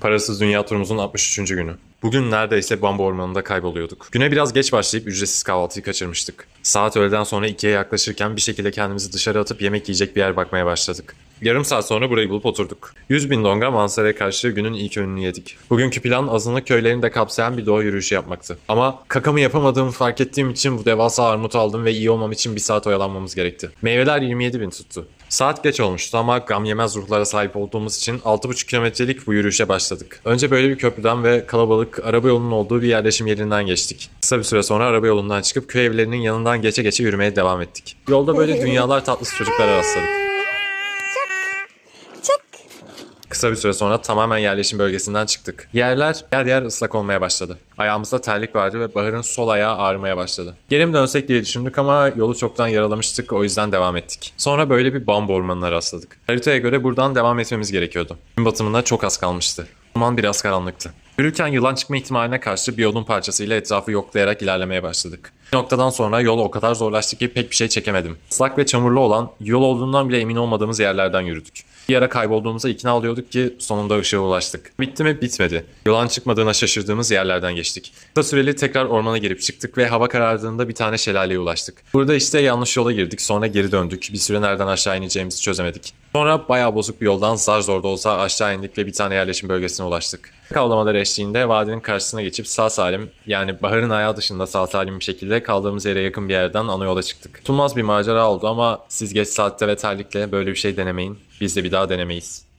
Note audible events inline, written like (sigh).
Parasız Dünya turumuzun 63. günü. Bugün neredeyse bambu ormanında kayboluyorduk. Güne biraz geç başlayıp ücretsiz kahvaltıyı kaçırmıştık. Saat öğleden sonra 2'ye yaklaşırken bir şekilde kendimizi dışarı atıp yemek yiyecek bir yer bakmaya başladık. Yarım saat sonra burayı bulup oturduk. 100 bin donga manzaraya karşı günün ilk öğününü yedik. Bugünkü plan azınlık köylerini de kapsayan bir doğa yürüyüşü yapmaktı. Ama kakamı yapamadığımı fark ettiğim için bu devasa armut aldım ve iyi olmam için bir saat oyalanmamız gerekti. Meyveler 27 bin tuttu. Saat geç olmuştu ama gam yemez ruhlara sahip olduğumuz için 6,5 kilometrelik bu yürüyüşe başladık. Önce böyle bir köprüden ve kalabalık araba yolunun olduğu bir yerleşim yerinden geçtik. Kısa bir süre sonra araba yolundan çıkıp köy evlerinin yanından geçe geçe yürümeye devam ettik. Yolda böyle (laughs) dünyalar tatlısı çocuklara rastladık. Kısa bir süre sonra tamamen yerleşim bölgesinden çıktık. Yerler yer yer ıslak olmaya başladı. Ayağımızda terlik vardı ve Bahar'ın sol ayağı ağrımaya başladı. Geri mi dönsek diye düşündük ama yolu çoktan yaralamıştık o yüzden devam ettik. Sonra böyle bir bambu ormanına rastladık. Haritaya göre buradan devam etmemiz gerekiyordu. Gün batımına çok az kalmıştı. Orman biraz karanlıktı. Yürürken yılan çıkma ihtimaline karşı bir yolun parçasıyla etrafı yoklayarak ilerlemeye başladık. Bir noktadan sonra yol o kadar zorlaştı ki pek bir şey çekemedim. Islak ve çamurlu olan, yol olduğundan bile emin olmadığımız yerlerden yürüdük. Bir ara kaybolduğumuza ikna oluyorduk ki sonunda ışığa ulaştık. Bitti mi? Bitmedi. Yolan çıkmadığına şaşırdığımız yerlerden geçtik. Kısa süreli tekrar ormana girip çıktık ve hava karardığında bir tane şelaleye ulaştık. Burada işte yanlış yola girdik sonra geri döndük. Bir süre nereden aşağı ineceğimizi çözemedik. Sonra bayağı bozuk bir yoldan zar zor da olsa aşağı indik ve bir tane yerleşim bölgesine ulaştık. Kavlamalar eşliğinde vadinin karşısına geçip sağ salim yani baharın ayağı dışında sağ salim bir şekilde kaldığımız yere yakın bir yerden ana yola çıktık. Tutulmaz bir macera oldu ama siz geç saatte ve terlikle böyle bir şey denemeyin. Biz de bir daha denemeyiz.